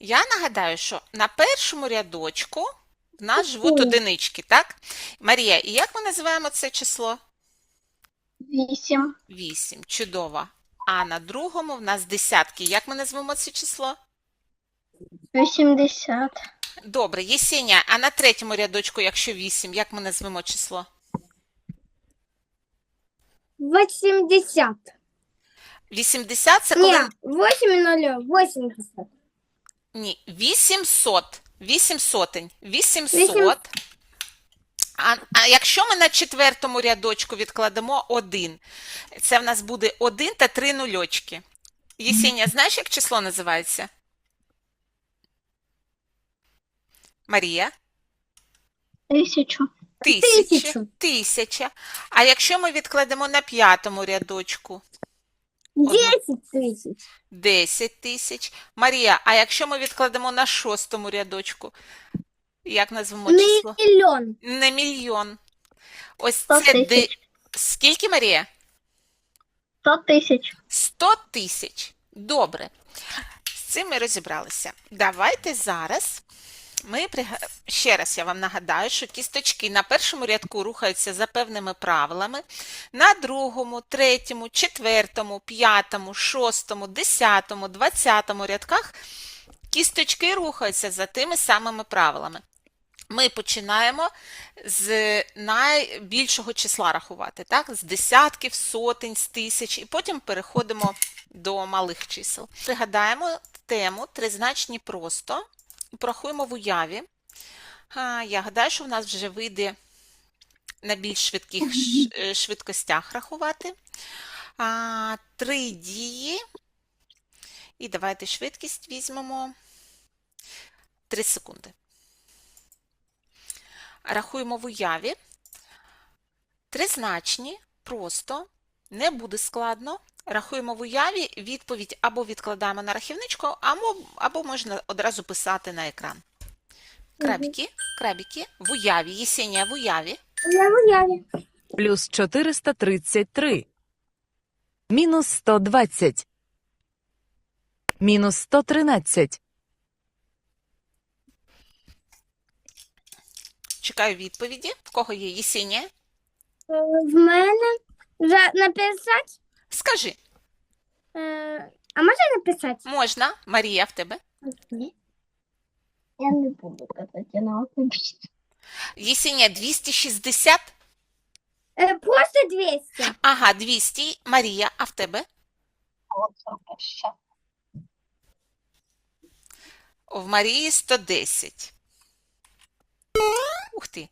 Я нагадаю, що на першому рядочку в нас живуть одинички, так? Марія, і як ми називаємо це число? Вісім. 8. Чудово. А на другому в нас десятки. Як ми назвемо це число? Вісімдесят. Добре, Єсеня, а на третьому рядочку, якщо 8, як ми назвемо число? 80. 80 це коли... Не, 8 0, 80. Ні, 800. 8 сотень. 800. Вісім- А, а якщо ми на четвертому рядочку відкладемо 1, це в нас буде 1 та 3 нульочки. Єсеня, знаєш, як число називається? Марія? Тисячу. Тисяча. Тисячу. Тисяча. А якщо ми відкладемо на п'ятому рядочку? 10 тысяч. 10 тисяч. Марія, а якщо ми відкладемо на шостому рядочку? Як назвемо число? Миллион. Не мільйон. Ось Сто це де... тисяч. Скільки, Марія? Сто тисяч. 100 тисяч. Добре. З цим ми розібралися. Давайте зараз ми ще раз я вам нагадаю, що кісточки на першому рядку рухаються за певними правилами. На другому, третьому, четвертому, п'ятому, шостому, десятому, двадцятому рядках кісточки рухаються за тими самими правилами. Ми починаємо з найбільшого числа рахувати, так? з десятків, сотень, з тисяч, і потім переходимо до малих чисел. Пригадаємо тему тризначні просто порахуємо в уяві. Я гадаю, що в нас вже вийде на більш швидких е, швидкостях рахувати. Три дії. І давайте швидкість візьмемо 3 секунди. Рахуємо в уяві. Тризначні, просто, не буде складно. Рахуємо в уяві, відповідь або відкладаємо на рахівничку, або, або можна одразу писати на екран. Крабіки, крабіки, в уяві, Єсенія в уяві. Я в уяве. плюс 433, мінус 120, мінус 113, Чекаю відповіді. В кого є Єсенія? Е, В мене вже написати. Скажи, Е, А можна написати? можна? Марія, в тебе? Я не буду казати, я на алфавіті. Єсенія 260? Е, Просто 200. Ага, 200. Марія, а в тебе? В Марії 110. Ух ти.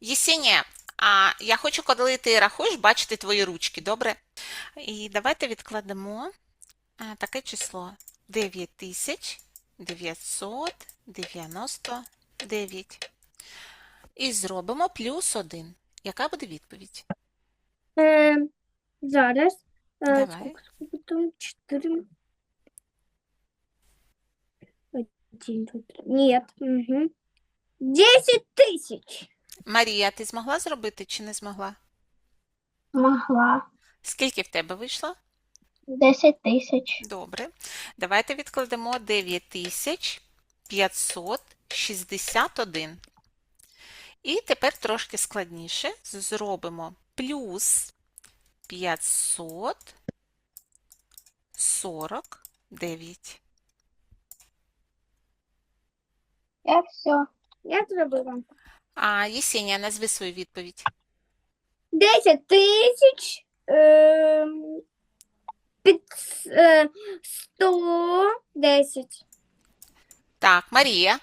Єсенія, а я хочу, коли ти рахуєш, бачити твої ручки, добре? І давайте відкладемо таке число 9999. І зробимо плюс 1. Яка буде відповідь? Е, Зараз. Е, Давай. скільки 4. Один, два, три. Нет. Угу. 10 тысяч. Марія, ти змогла зробити чи не змогла? Могла. Скільки в тебе вийшло? Десять тисяч. Добре. Давайте відкладемо 9561. І тепер трошки складніше. Зробимо плюс 549. Я все. Я зробила. А Єсенія, назви свою відповідь. 10 тисяч. Е, під, е, 110. Так, Марія.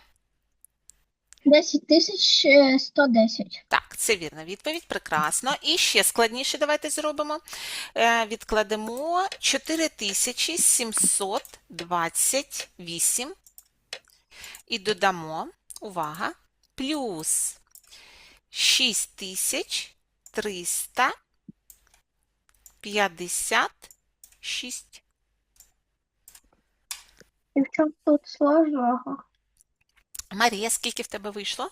Десять тисяч е, сто десять. Так, це вірна відповідь. Прекрасно. І ще складніше давайте зробимо. Е, Відкладемо 4728 і додамо, увага, плюс 6356. І в чому тут сложного? Марія, скільки в тебе вийшло?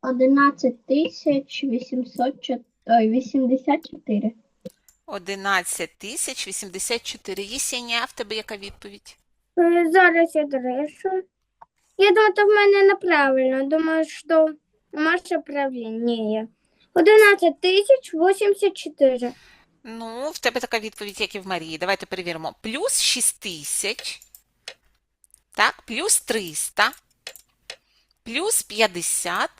Одинадцять тисяч вісімсот вісімдесят чотири. 11 тисяч 84. Єсенія, а в тебе яка відповідь? Е, Зараз я дрешу. Я думаю, то в мене неправильно. Думаю, що Маша правильніше. 11 тисяч 84. Ну, в тебе така відповідь, як і в Марії. Давайте перевіримо. Плюс 6 тисяч, так, плюс 300, плюс 50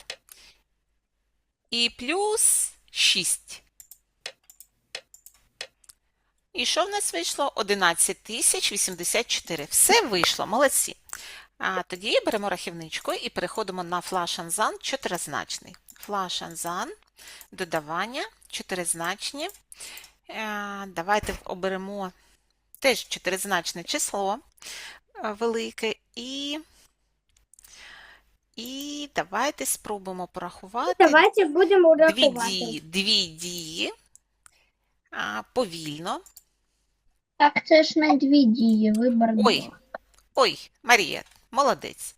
і плюс 6. І що в нас вийшло? 11 тисяч 84. Все вийшло, молодці. А тоді беремо рахівничку і переходимо на флаш-анзан чотиризначний. Флаш-анзан, додавання, чотиризначні. Е, Давайте оберемо теж чотиризначне число е, велике і, і давайте спробуємо порахувати Давайте будемо дві рахувати. дії, дві дії а, повільно. Так, це ж не дві дії, вибор Ой. Ой, Марія, молодець.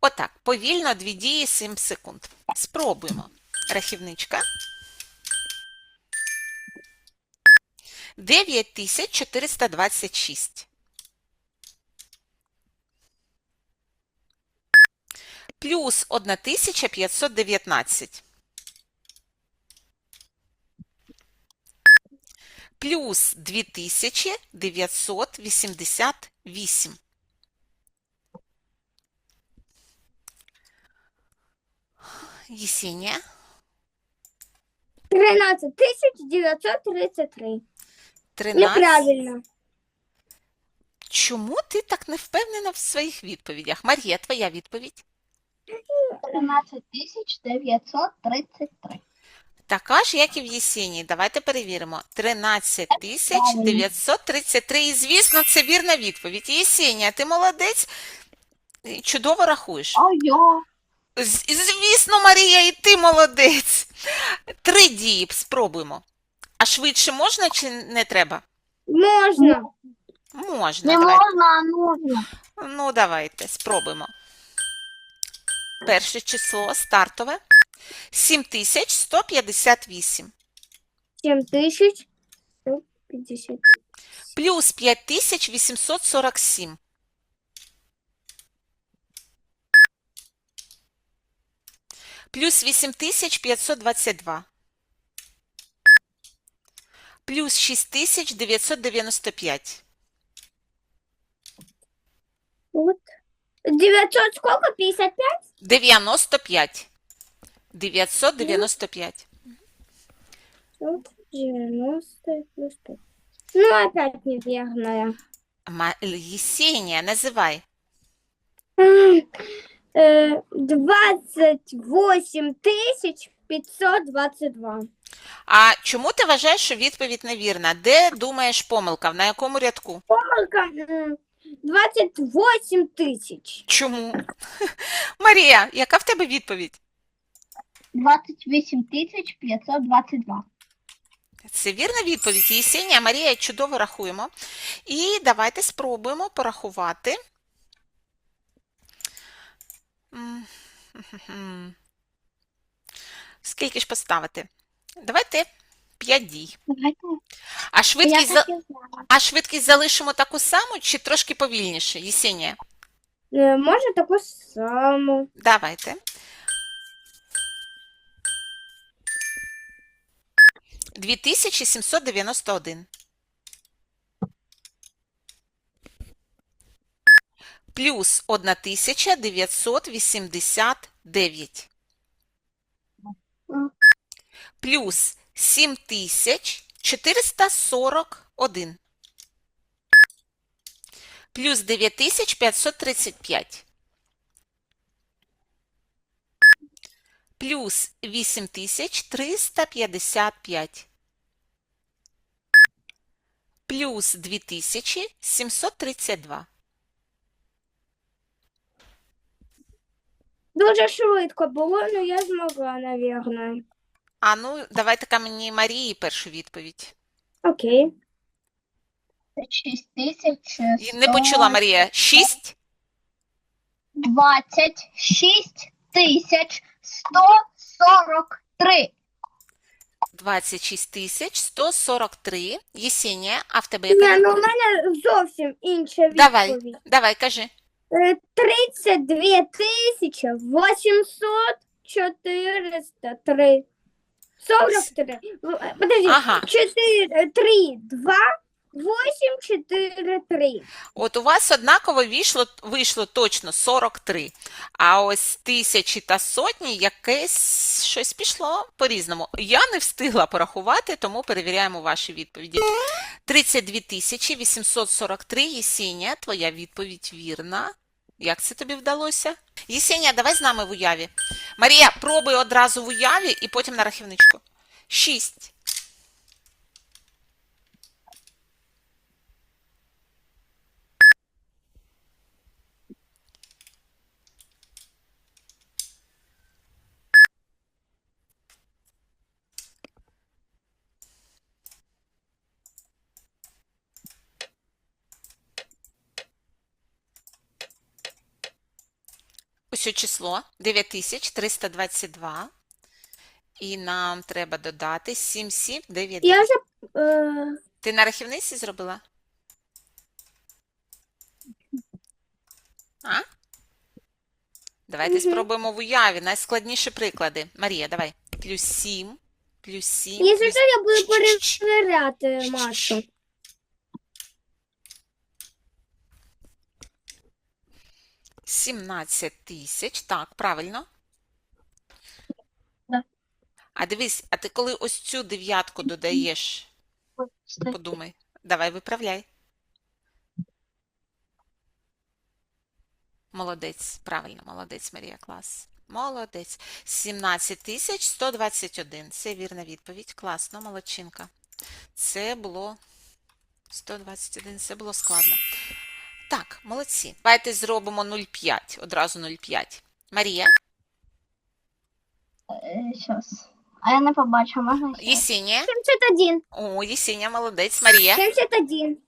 Отак, повільно дві дії 7 секунд. Спробуємо. Рахівничка. 9426. Плюс 1519. Плюс 2988. Єсенія. 13 тисяч 933. 13. Неправильно. Чому ти так не впевнена в своїх відповідях? Марія, твоя відповідь? 13 тисяч 933. Така ж, як і в Єсенії. Давайте перевіримо. 13 тисяч 933. І, звісно, це вірна відповідь. Єсенія, ти молодець. І Чудово рахуєш. Ой-о. Звісно, Марія, і ти молодець. Три дії спробуємо. А швидше можна чи не треба? Можна. Можна. Не давайте. можна, а нужно. Ну, давайте, спробуємо. Перше число стартове 7158 7 тисяч 150. плюс 5847 плюс 8522 плюс 6995 Вот. 900 сколько? 55? 95 995 Вот. 90 плюс 5. Ну, опять Єсенія, називай. Э, 28 тысяч 522. А чому ти вважаєш, що відповідь невірна? Де думаєш помилка? На якому рядку? Сколько? М, 28 тысяч. Чому? Марія, яка в тебе відповідь? 28 тисяч 522. Це вірна відповідь. Єсенія, Марія, чудово рахуємо. І давайте спробуємо порахувати. Скільки ж поставити? Давайте 5 дій. Давайте. А швидкість, за... а швидкість залишимо таку саму чи трошки повільніше, Єсенія? Э, Может, такую саму. Давайте. Дві тисячі сімсот дев'яносто один. Плюс одна тисяча дев'ятсот вісімдесят дев'ять. Плюс сім тисяч чотириста сорок один. Плюс дев'ять тисяч п'ятсот тридцять п'ять. плюс 8355 плюс 2732. Дуже швидко було, але я змогла, наверное. А ну, давайте-ка мені Марії першу відповідь. Окей. 6 тисяч І Не почула Марія. 6? 26 тисяч 143. 26 тисяч 143. Єсенія, а в тебе яка Ні, ну у відповідь? мене зовсім інша Давай, давай, кажи. Е, 32 тисячі 800 403. 43. В- Подожди, Ага. 4, 3, 2, 8, 4, 3. От у вас однаково вийшло, вийшло точно 43, а ось тисячі та сотні якесь щось пішло по-різному. Я не встигла порахувати, тому перевіряємо ваші відповіді. 32 тисячі 843. Єсенія, твоя відповідь вірна. Як це тобі вдалося? Єсенія, давай з нами в уяві. Марія, пробуй одразу в уяві і потім на рахівничку. 6. Ось число 9322. І нам треба додати 7799. Я вже е, Ти на рахівниці зробила? А? Давайте Мгм. спробуємо в уяві. Найскладніші приклади. Марія, давай. Плюс 7, плюс 7, якщо плюс... я буду перевіряти Машу. 17 тисяч. Так, правильно. Да. А дивись, а ти коли ось цю дев'ятку додаєш, подумай. Давай, виправляй. Молодець, правильно, молодець, Марія, клас. Молодець. 17 тисяч 121. Це вірна відповідь. Класно, молодчинка. Це було 121, це було складно. Так, молодці. Давайте зробимо 0,5. Одразу 0,5. Марія, Сейчас. А я не побачу, можна ще? Єсенія. 71. О, Єсенія, молодець. Марія. 71.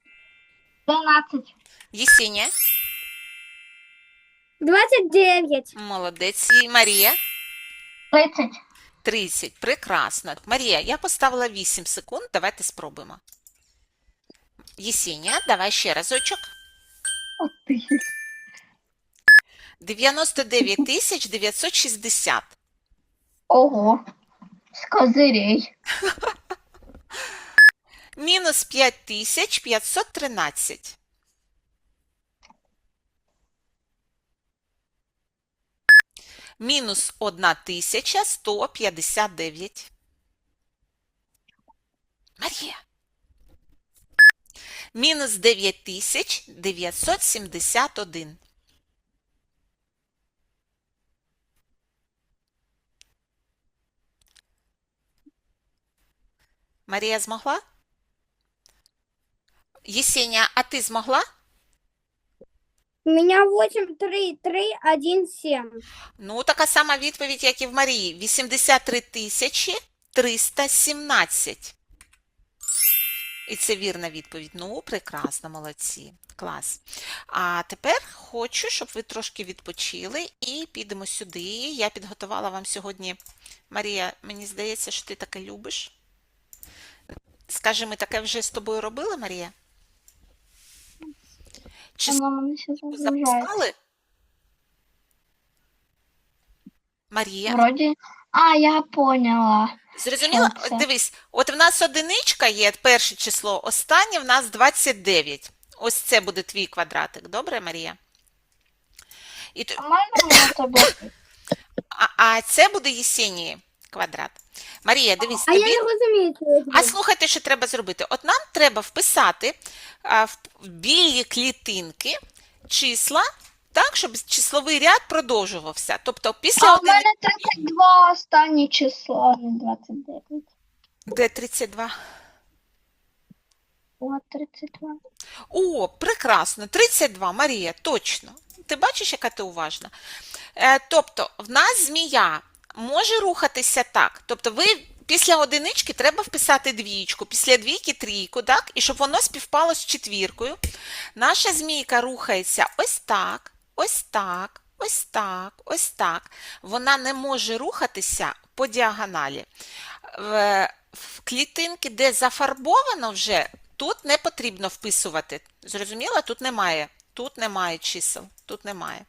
12. Єсенія. 29. Молодець. І Марія. 30. 30. Прекрасно. Марія, я поставила 8 секунд. Давайте спробуємо. Єсенія, давай ще разочок. От тисяч. 99 тисяч 960. Ого. З козирей. Мінус 5 тисяч 513. Мінус 1 тисяча 159. Марія. Мінус 9 тисяч 971. Марія змогла? Єсенія, а ти змогла? У меня 8, 3, 3, 1, 7. Ну, така сама відповідь, як і в Марії. 83 тисячі 317. І це вірна відповідь. Ну, прекрасно, молодці. Клас. А тепер хочу, щоб ви трошки відпочили і підемо сюди. Я підготувала вам сьогодні. Марія, мені здається, що ти таке любиш. Скажи, ми таке вже з тобою робили, Марія? Чи запускали? Марія? Вроді. А, я поняла. Зрозуміла? Що це? От дивись, от в нас одиничка є, перше число, останнє в нас 29. Ось це буде твій квадратик. Добре, Марія? І, т- А мене на тебе. а, а це буде Єсенії квадрат. Марія, дивись, А я тобі... не розумію цього. А слухайте, що треба зробити. От нам треба вписати а, в в білі клітинки числа, так, щоб числовий ряд продовжувався. Тобто після А у мене 32 останнє число, а не 29. Де 32? От 32. О, прекрасно, 32, Марія, точно. Ти бачиш, яка ти уважна? Е, тобто, в нас змія може рухатися так. Тобто, ви після одинички треба вписати двічку, після двійки трійку, так? І щоб воно співпало з четвіркою. Наша змійка рухається ось так, ось так, ось так, ось так. Вона не може рухатися по діагоналі. В клітинки, де зафарбовано вже, тут не потрібно вписувати. Зрозуміло? Тут немає. Тут немає чисел. Тут немає.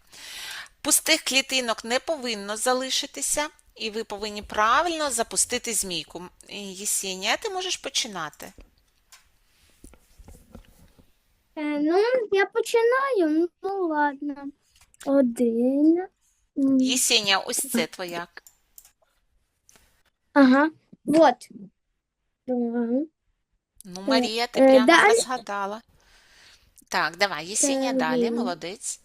Пустих клітинок не повинно залишитися, і ви повинні правильно запустити змійку. Єсенія, ти можеш починати. Е, ну, я починаю. Ну, ладно. Один. М, Єсенія, ось це твоя. Ага. Вот. Два. Ну, Марія, ти е, прямо далі. розгадала. Так, давай, Єсенія, далі, молодець.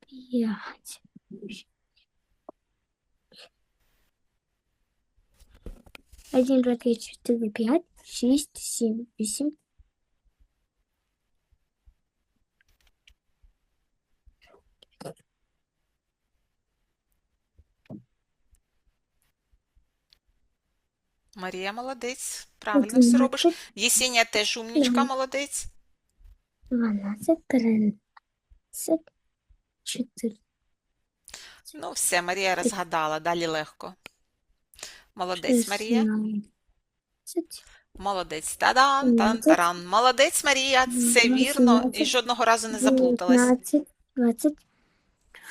П'ять. Один, два, три, четыре, пять, шесть, семь, восемь. Марія молодець, правильно все робиш. Одиннадцать, Єсенія теж умнічка, молодець. дванадцать, тринадцать, четыре. Ну, все, Марія розгадала, далі легко. Молодець, Марія. Молодець. Тадан, тан-таран. Молодець, Марія, це вірно. І жодного разу не заплуталась. Девятнадцать, двадцать,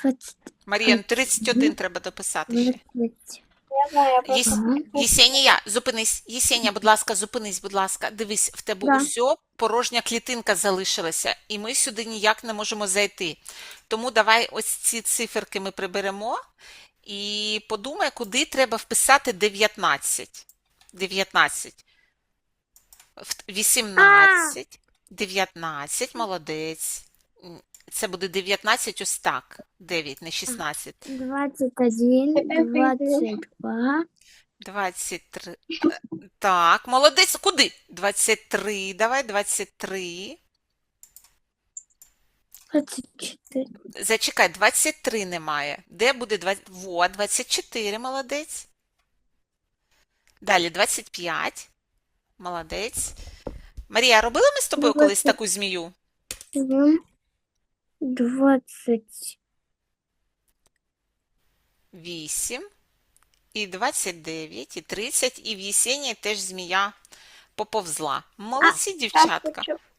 двадцать, Марія, ну, 31 треба дописати ще. Єс... Єсенія, зупинись. Єсенія, будь ласка, зупинись, будь ласка. Дивись, в тебе Да. усьо порожня клітинка залишилася, і ми сюди ніяк не можемо зайти. Тому давай ось ці циферки ми приберемо і подумай, куди треба вписати 19. 19. 18. 19, молодець. Це буде 19 ось так. 9, не 16. Двадцать один, Тепер двадцать два, 23. Так, молодець. Куди? 23. Давай 23. двадцать четыре, Зачекай, 23 немає. Де буде 20? Во, 24, молодець. Далі 25. Молодець. Марія, робили ми з тобою колись таку змію? два, двадцать 8, і 29, і 30, і в Єсенії теж змія поповзла. Молодці, дівчатка.